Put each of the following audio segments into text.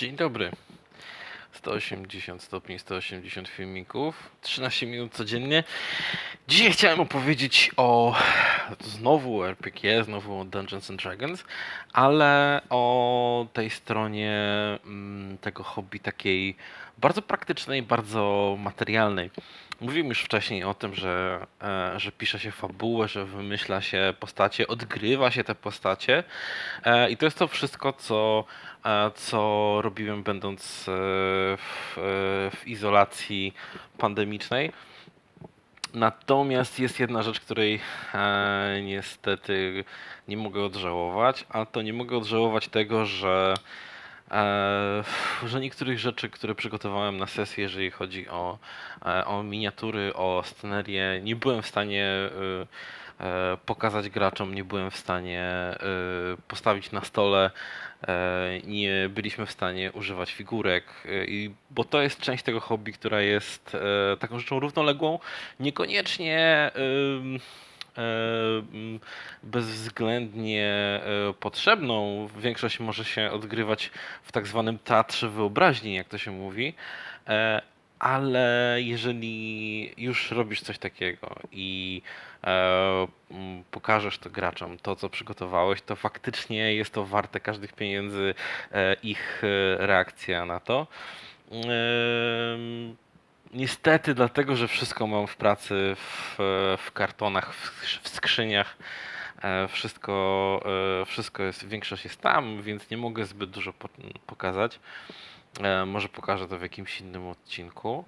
Dzień dobry. 180 stopni, 180 filmików, 13 minut codziennie. Dzisiaj chciałem opowiedzieć o znowu RPG, znowu o Dungeons and Dragons, ale o tej stronie mm, tego hobby takiej bardzo praktycznej, bardzo materialnej. Mówiłem już wcześniej o tym, że, e, że pisze się fabułę, że wymyśla się postacie, odgrywa się te postacie e, i to jest to wszystko, co e, co robiłem będąc w, w izolacji pandemicznej. Natomiast jest jedna rzecz, której e, niestety nie mogę odżałować, a to nie mogę odżałować tego, że, e, że niektórych rzeczy, które przygotowałem na sesję, jeżeli chodzi o, e, o miniatury, o scenerię, nie byłem w stanie e, pokazać graczom, nie byłem w stanie e, postawić na stole e, nie byliśmy w stanie używać figurek, e, bo to jest część tego hobby, która jest e, taką rzeczą równoległą, niekoniecznie bezwzględnie e, potrzebną. Większość może się odgrywać w tak zwanym teatrze wyobraźni, jak to się mówi. E, Ale jeżeli już robisz coś takiego i e, pokażesz to graczom, to co przygotowałeś, to faktycznie jest to warte każdych pieniędzy, e, ich e, reakcja na to. Em, Niestety, dlatego że wszystko mam w pracy w, w kartonach, w, w skrzyniach, e, wszystko, e, wszystko jest, większość jest tam, więc nie mogę zbyt dużo po, pokazać. E, Może pokażę to w jakimś innym odcinku.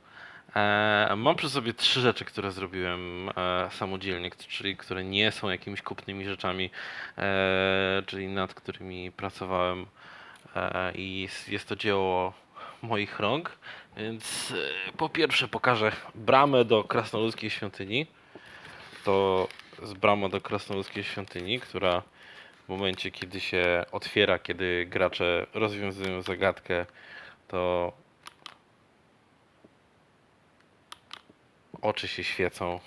E, Mam przy sobie trzy rzeczy, które zrobiłem e, samodzielnie, czyli które nie są jakimiś kupnymi rzeczami, czyli nad którymi pracowałem i jest- to dzieło moich rąk. Więc po pierwsze pokażę bramę do krasnoludzkiej świątyni. To jest brama do krasnoludzkiej świątyni, która w momencie, kiedy się otwiera, kiedy gracze rozwiązują zagadkę, to oczy się świecą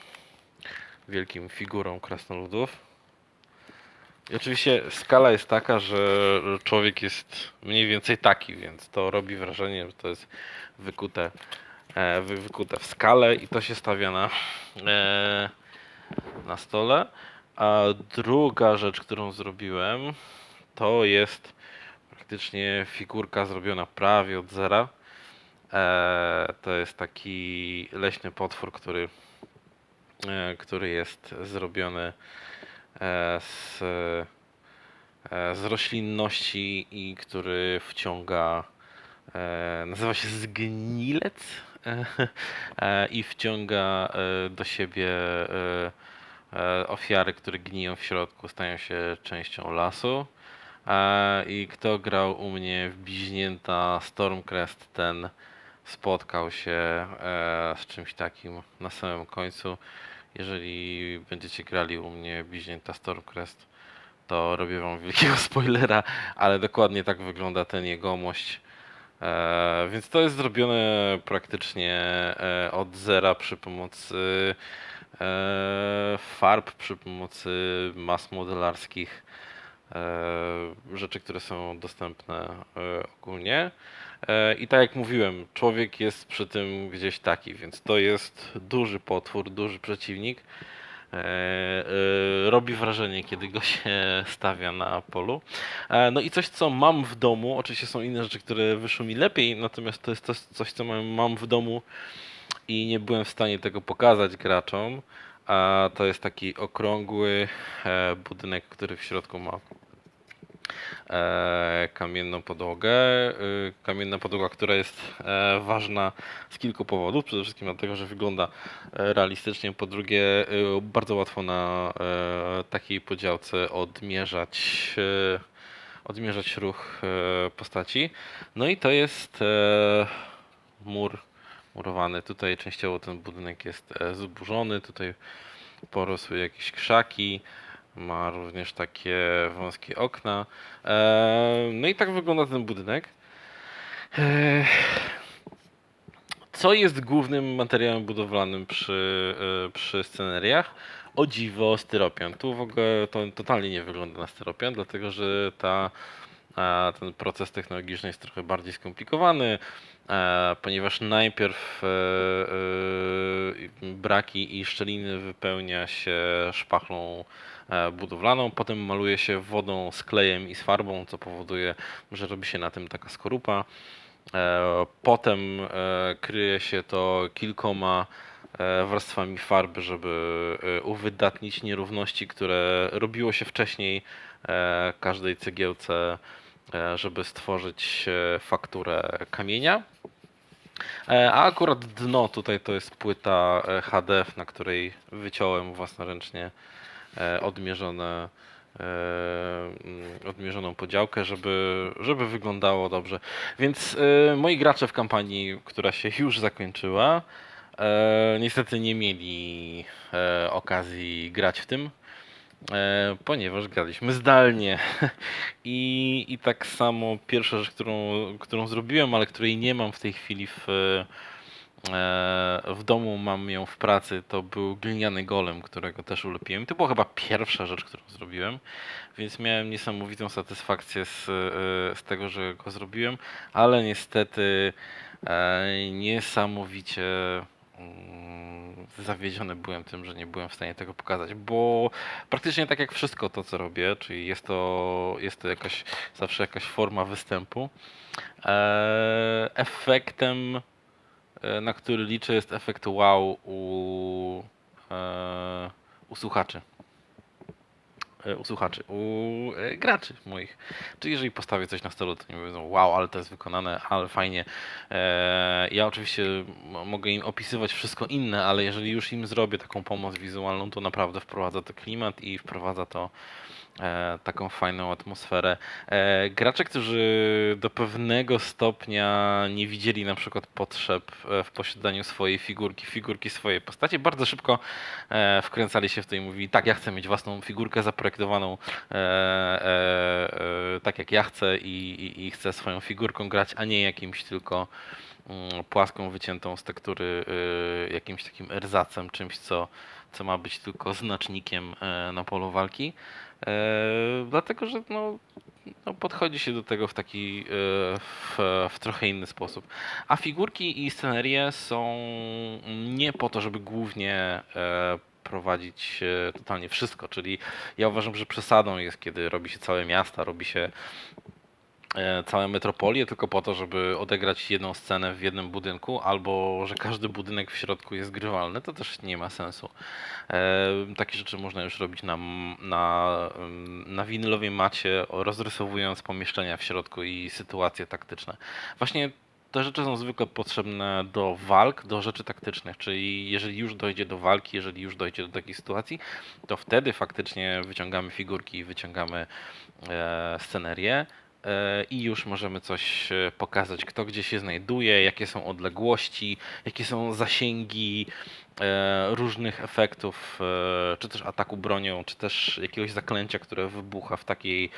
wielkim figurą krasnoludów. I oczywiście skala jest taka, że człowiek jest mniej więcej taki, więc to robi wrażenie, że to jest wykute, e, wy- wykute w skale i to się stawia na, e, na stole. A druga rzecz, którą zrobiłem, to jest praktycznie figurka zrobiona prawie od zera. E, to jest taki leśny potwór, który, e, który jest zrobiony e, z, z roślinności i który wciąga, nazywa się zgnilec i wciąga do siebie ofiary, które gniją w środku, stają się częścią lasu. I kto grał u mnie w Bliźnięta Stormcrest, ten spotkał się e, z czymś takim na samym końcu. Jeżeli będziecie grali u mnie Bliźnięta Stormcrest, to robię wam wielkiego spoilera, ale dokładnie tak wygląda ten jegomość. E, więc to jest zrobione praktycznie e, od zera przy pomocy e, farb, przy pomocy mas modelarskich, rzeczy, które są dostępne e, ogólnie. E, I tak jak mówiłem, człowiek jest przy tym gdzieś taki, więc to jest duży potwór, duży przeciwnik. E, e, Robi wrażenie, kiedy go się stawia na polu. E, No i coś, co mam w domu, oczywiście są inne rzeczy, które wyszły mi lepiej, natomiast to jest coś, co mam w domu i nie byłem w stanie tego pokazać graczom. A to jest taki okrągły e, budynek, który w środku ma e, kamienną podłogę. Y, Kamienna podłoga, która jest e, ważna z kilku powodów. Przede wszystkim dlatego, że wygląda e, realistycznie. Po drugie, bardzo łatwo na e, takiej podziałce odmierzać, e, odmierzać ruch e, postaci. No i to jest e, mur murowany. Tutaj częściowo ten budynek jest e, zburzony. Tutaj porosły jakieś krzaki. Ma również takie wąskie okna. E, No i tak wygląda ten budynek. E, Co jest głównym materiałem budowlanym przy, przy sceneriach? O dziwo styropian. Tu w ogóle to totalnie nie wygląda na styropian, dlatego że ta ten proces technologiczny jest trochę bardziej skomplikowany, e, ponieważ najpierw e, e, braki i szczeliny wypełnia się szpachlą e, budowlaną, potem maluje się wodą z klejem i z farbą, co powoduje, że robi się na tym taka skorupa. E, Potem e, kryje się to kilkoma e, warstwami farby, żeby e, uwydatnić nierówności, które robiło się wcześniej e, każdej cegiełce, e, żeby stworzyć e, fakturę kamienia. E, A akurat dno tutaj to jest płyta e, HDF, na której wyciąłem własnoręcznie e, odmierzone, e, mm, odmierzoną podziałkę, żeby, żeby wyglądało dobrze. Więc e, moi gracze w kampanii, która się już zakończyła, e, niestety nie mieli e, okazji grać w tym, e, ponieważ graliśmy zdalnie. I, I tak samo pierwsza rzecz, którą, którą zrobiłem, ale której nie mam w tej chwili w, e, w domu, mam ją w pracy, to był gliniany golem, którego też ulepiłem. I to była chyba pierwsza rzecz, którą zrobiłem, więc miałem niesamowitą satysfakcję z, e, z tego, że go zrobiłem, ale niestety e, niesamowicie zawiedziony byłem tym, że nie byłem w stanie tego pokazać, bo praktycznie tak jak wszystko to, co robię, czyli jest to, jest to jakaś, zawsze jakaś forma występu, e, efektem, e, na który liczę, jest efekt wow u, e, u słuchaczy. E, U słuchaczy, u e, graczy moich. Czyli jeżeli postawię coś na stole, to nie powiedzą, wow, ale to jest wykonane, ale fajnie. E, ja oczywiście mogę im opisywać wszystko inne, ale jeżeli już im zrobię taką pomoc wizualną, to naprawdę wprowadza to klimat i wprowadza to taką fajną atmosferę. E, gracze, którzy do pewnego stopnia nie widzieli na przykład potrzeb e, w posiadaniu swojej figurki, figurki swojej postaci, bardzo szybko e, wkręcali się w to i mówili, tak, ja chcę mieć własną figurkę zaprojektowaną e, e, e, tak jak ja chcę i, i, i chcę swoją figurką grać, a nie jakimś tylko mm, płaską wyciętą z tektury jakimś takim erzacem, czymś co, co ma być tylko znacznikiem e, na polu walki. E, dlatego, że no, no podchodzi się do tego w taki e, w, w trochę inny sposób. A figurki i scenerie są nie po to, żeby głównie e, prowadzić totalnie wszystko, czyli ja uważam, że przesadą jest, kiedy robi się całe miasta, robi się całe metropolie tylko po to, żeby odegrać jedną scenę w jednym budynku, albo że każdy budynek w środku jest grywalny, to też nie ma sensu. E, Takie rzeczy można już robić na, na, na winylowej macie, rozrysowując pomieszczenia w środku i sytuacje taktyczne. Właśnie te rzeczy są zwykle potrzebne do walk, do rzeczy taktycznych, czyli jeżeli już dojdzie do walki, jeżeli już dojdzie do takiej sytuacji, to wtedy faktycznie wyciągamy figurki, wyciągamy e, scenerię e, i już możemy coś e, pokazać, kto gdzie się znajduje, jakie są odległości, jakie są zasięgi e, różnych efektów, e, czy też ataku bronią, czy też jakiegoś zaklęcia, które wybucha w takiej, e,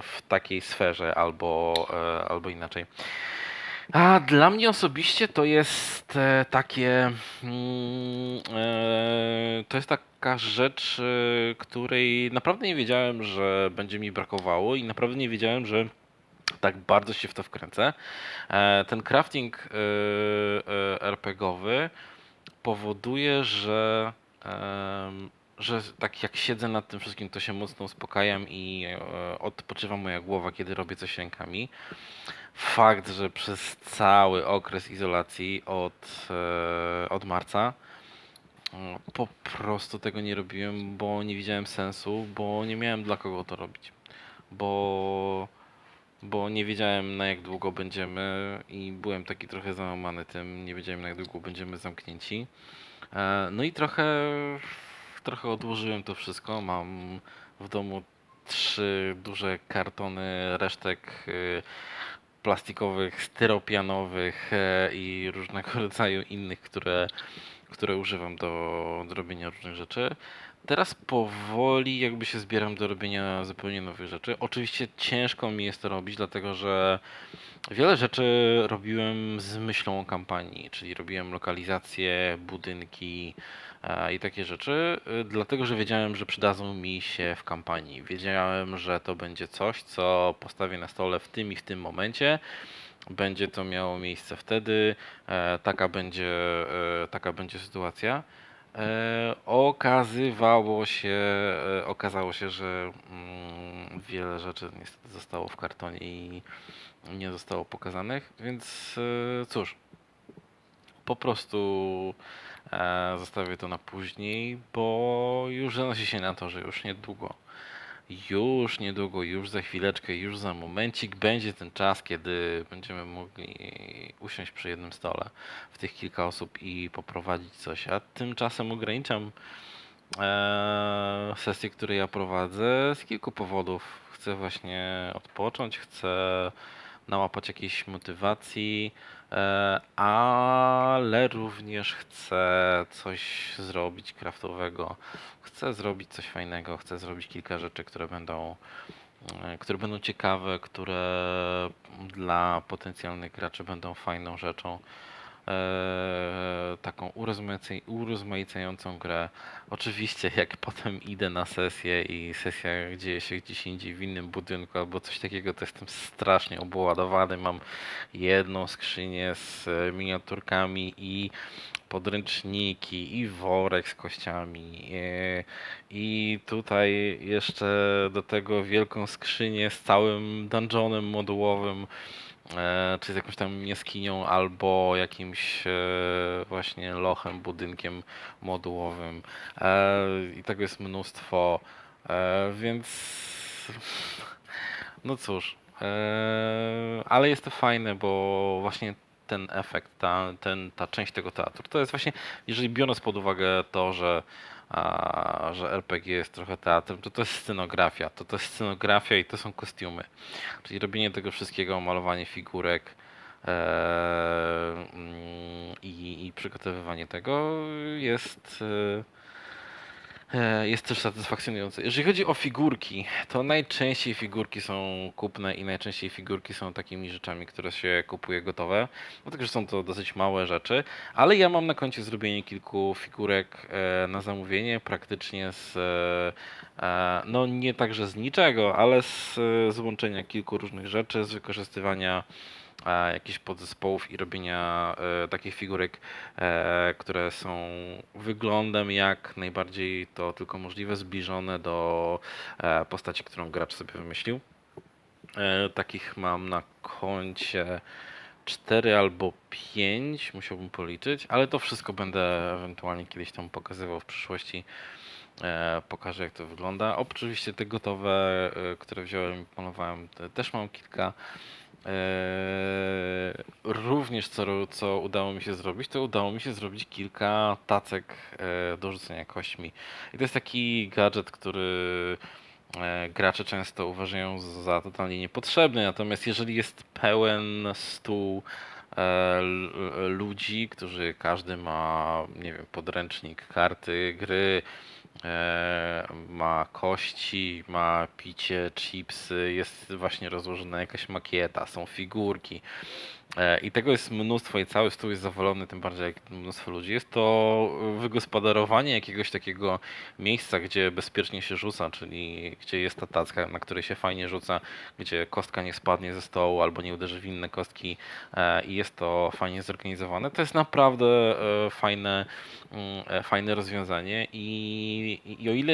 w takiej sferze albo, e, albo inaczej. A dla mnie osobiście to jest e, takie. mm, e, To jest taka rzecz, e, której naprawdę nie wiedziałem, że będzie mi brakowało i naprawdę nie wiedziałem, że tak bardzo się w to wkręcę. E, Ten crafting e, e, RPGowy powoduje, że, że tak jak siedzę nad tym wszystkim, to się mocno uspokajam i e, odpoczywa moja głowa, kiedy robię coś rękami. Fakt, że przez cały okres izolacji od, e, od marca po prostu tego nie robiłem, bo nie widziałem sensu, bo nie miałem dla kogo to robić. Bo, bo nie wiedziałem na jak długo będziemy i byłem taki trochę załamany tym, nie wiedziałem na jak długo będziemy zamknięci. E, No i trochę, trochę odłożyłem to wszystko. Mam w domu trzy duże kartony resztek y, plastikowych, styropianowych e, i różnego rodzaju innych, które, które używam do, do robienia różnych rzeczy. Teraz powoli jakby się zbieram do robienia zupełnie nowych rzeczy. Oczywiście ciężko mi jest to robić, dlatego że wiele rzeczy robiłem z myślą o kampanii, czyli robiłem lokalizacje, budynki, i takie rzeczy, y, dlatego że wiedziałem, że przydadzą mi się w kampanii. Wiedziałem, że to będzie coś, co postawię na stole w tym i w tym momencie. Będzie to miało miejsce wtedy, e, taka będzie, e, taka będzie sytuacja. E, okazywało się, okazało się, że mm, wiele rzeczy niestety zostało w kartonie i nie zostało pokazanych, więc cóż, po prostu zostawię to na później, bo już zanosi się na to, że już niedługo, już niedługo, już za chwileczkę, już za momencik będzie ten czas, kiedy będziemy mogli usiąść przy jednym stole w tych kilka osób i poprowadzić coś. A tymczasem ograniczam e, sesje, które ja prowadzę z kilku powodów. Chcę właśnie odpocząć, chcę nałapać jakiejś motywacji, e, ale również chcę coś zrobić kraftowego. Chcę zrobić coś fajnego, chcę zrobić kilka rzeczy, które będą, e, które będą ciekawe, które dla potencjalnych graczy będą fajną rzeczą. E, taką urozmaicającą grę. Oczywiście, jak potem idę na sesję i sesja dzieje się gdzieś indziej w innym budynku albo coś takiego, to jestem strasznie obładowany. Mam jedną skrzynię z e, miniaturkami i podręczniki i worek z kościami e, i tutaj jeszcze do tego wielką skrzynię z całym dungeonem modułowym czy z jakąś tam jaskinią albo jakimś e, właśnie lochem, budynkiem modułowym. E, i tego jest mnóstwo, E, więc no cóż, e, ale jest to fajne, bo właśnie ten efekt, ta, ten, ta część tego teatru, to jest właśnie, jeżeli biorąc pod uwagę to, że, a, że RPG jest trochę teatrem, to to jest scenografia, to to jest scenografia i to są kostiumy. Czyli robienie tego wszystkiego, malowanie figurek e, mm, i, i przygotowywanie tego jest, e, jest też satysfakcjonujące. Jeżeli chodzi o figurki, to najczęściej figurki są kupne i najczęściej figurki są takimi rzeczami, które się kupuje gotowe, dlatego że są to dosyć małe rzeczy, ale ja mam na koncie zrobienie kilku figurek e, na zamówienie, praktycznie z, e, e, no nie także z niczego, ale z e, złączenia kilku różnych rzeczy, z wykorzystywania e, jakichś podzespołów i robienia e, takich figurek, e, które są wyglądem jak najbardziej to tylko możliwe, zbliżone do e, postaci, którą gracz sobie wymyślił. Takich mam na koncie 4 albo 5, musiałbym policzyć, ale to wszystko będę ewentualnie kiedyś tam pokazywał w przyszłości. Pokażę jak to wygląda. Oczywiście te gotowe, które wziąłem i planowałem, te też mam kilka. Eee, również co, co udało mi się zrobić, to udało mi się zrobić kilka tacek e, do rzucenia kośćmi. I to jest taki gadżet, który e, gracze często uważają za totalnie niepotrzebny, natomiast jeżeli jest pełen stół ludzi, którzy każdy ma, nie wiem, podręcznik, karty, gry, ma kości, ma picie, chipsy, jest właśnie rozłożona jakaś makieta, są figurki. E, I tego jest mnóstwo i cały stół jest zawalony, tym bardziej jak mnóstwo ludzi. Jest to wygospodarowanie jakiegoś takiego miejsca, gdzie bezpiecznie się rzuca, czyli gdzie jest ta tacka, na której się fajnie rzuca, gdzie kostka nie spadnie ze stołu albo nie uderzy w inne kostki e, i jest to fajnie zorganizowane. To jest naprawdę e, fajne, mm, e, fajne rozwiązanie i, i o, ile,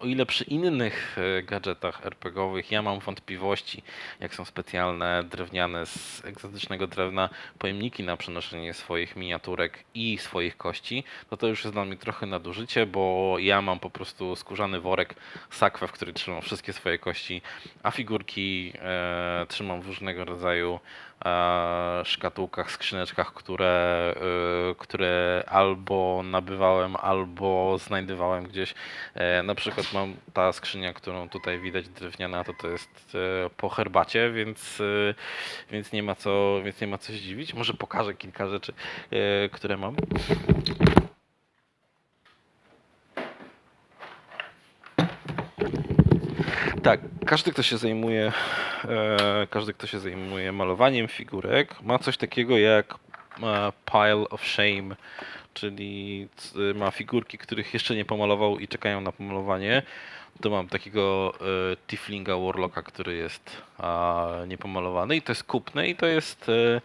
o ile przy innych e, gadżetach RPGowych ja mam wątpliwości, jak są specjalne drewniane z egzotycznego drewna pojemniki na przenoszenie swoich miniaturek i swoich kości, to to już jest dla mnie trochę nadużycie, bo ja mam po prostu skórzany worek, sakwę, w której trzymam wszystkie swoje kości, a figurki e, trzymam w różnego rodzaju szkatułkach, skrzyneczkach, które, e, które albo nabywałem, albo znajdowałem gdzieś. E, na przykład mam ta skrzynia, którą tutaj widać drewniana, to to jest e, po herbacie, więc, e, więc nie ma co, więc nie ma co się dziwić. Może pokażę kilka rzeczy, które mam. Tak, każdy, kto się zajmuje, e, każdy, kto się zajmuje malowaniem figurek, ma coś takiego jak e, pile of shame, czyli c- ma figurki, których jeszcze nie pomalował i czekają na pomalowanie. To mam takiego e, Tieflinga Warlocka, który jest a, niepomalowany i to jest kupny i to jest e,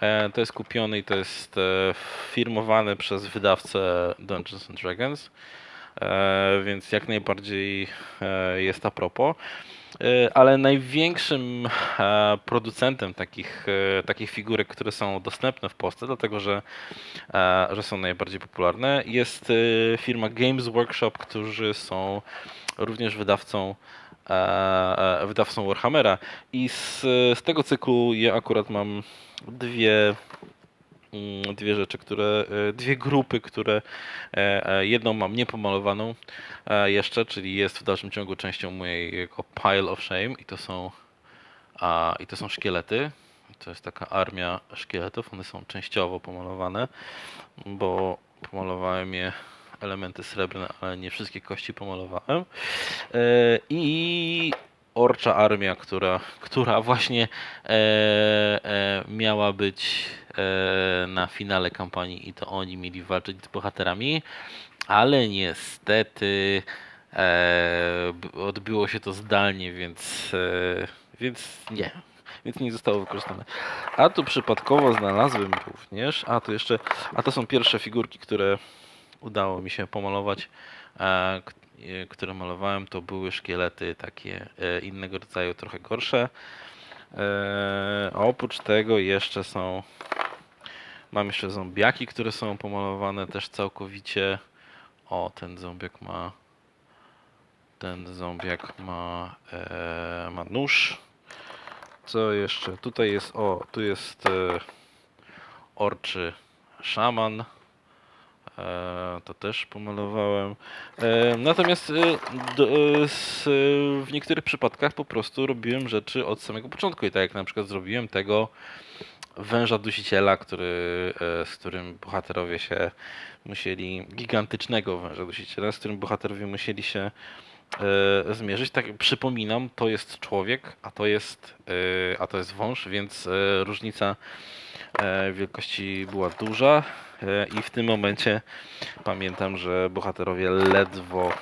e, to jest kupiony i to jest e, firmowane przez wydawcę Dungeons and Dragons. E, więc jak najbardziej e, jest a propos. E, Ale największym producentem takich, takich figurek, które są dostępne w Polsce, dlatego że, że są najbardziej popularne, jest firma Games Workshop, którzy są również wydawcą, wydawcą Warhammera. I z, z tego cyklu ja akurat mam dwie, dwie rzeczy, które, e, dwie grupy, które e, e, jedną mam niepomalowaną jeszcze, czyli jest w dalszym ciągu częścią mojego pile of shame i to są, a, i to są szkielety. To jest taka armia szkieletów, one są częściowo pomalowane, bo pomalowałem je elementy srebrne, ale nie wszystkie kości pomalowałem. I orcza armia, która, która właśnie e, e, miała być e, na finale kampanii i to oni mieli walczyć z bohaterami, ale niestety e, odbyło się to zdalnie, więc, e, więc nie. Więc nie zostało wykorzystane. A tu przypadkowo znalazłem również, a to jeszcze, a to są pierwsze figurki, które udało mi się pomalować, e, które malowałem, to były szkielety takie e, innego rodzaju, trochę gorsze. E, a oprócz tego jeszcze są, mam jeszcze zombiaki, które są pomalowane też całkowicie. O, ten zombiak ma, ten zombiak ma, e, ma nóż. Co jeszcze? Tutaj jest, o, tu jest e, orczy szaman. To też pomalowałem. E, natomiast e, e, w niektórych przypadkach po prostu robiłem rzeczy od samego początku. I tak jak na przykład zrobiłem tego węża dusiciela, który, z którym bohaterowie się musieli, gigantycznego węża dusiciela, z którym bohaterowie musieli się zmierzyć. Tak przypominam, to jest człowiek, a to jest, a to jest wąż, więc różnica wielkości była duża e, i w tym momencie pamiętam, że bohaterowie ledwo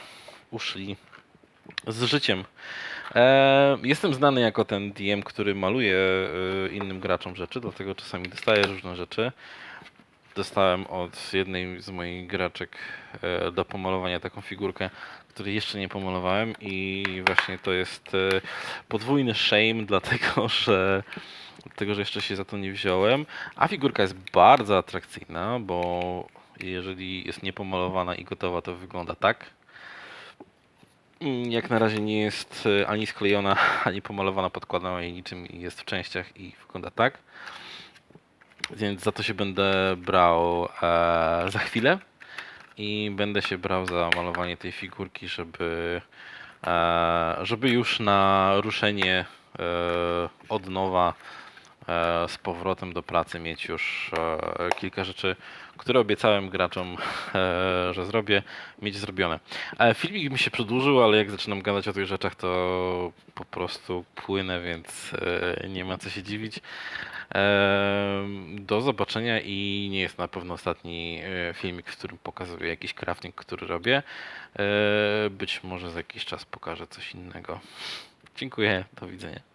uszli z życiem. E, jestem znany jako ten DM, który maluje e, innym graczom rzeczy, dlatego czasami dostaję różne rzeczy. Dostałem od jednej z moich graczek e, do pomalowania taką figurkę, której jeszcze nie pomalowałem i właśnie to jest e, podwójny shame, dlatego że dlatego, że jeszcze się za to nie wziąłem. A figurka jest bardzo atrakcyjna, bo jeżeli jest niepomalowana i gotowa, to wygląda tak. Mm, Jak na razie nie jest e, ani sklejona, ani pomalowana, podkładana jej niczym i jest w częściach i wygląda tak. Więc za to się będę brał e, za chwilę i będę się brał za malowanie tej figurki, żeby, e, żeby już na ruszenie e, od nowa e, z powrotem do pracy mieć już e, kilka rzeczy, które obiecałem graczom, e, że zrobię, mieć zrobione. E, Filmik mi się przedłużył, ale jak zaczynam gadać o tych rzeczach, to po prostu płynę, więc e, nie ma co się dziwić. Do zobaczenia i nie jest na pewno ostatni e, filmik, w którym pokazuję jakiś crafting, który robię. E, Być może za jakiś czas pokażę coś innego. Dziękuję, do widzenia.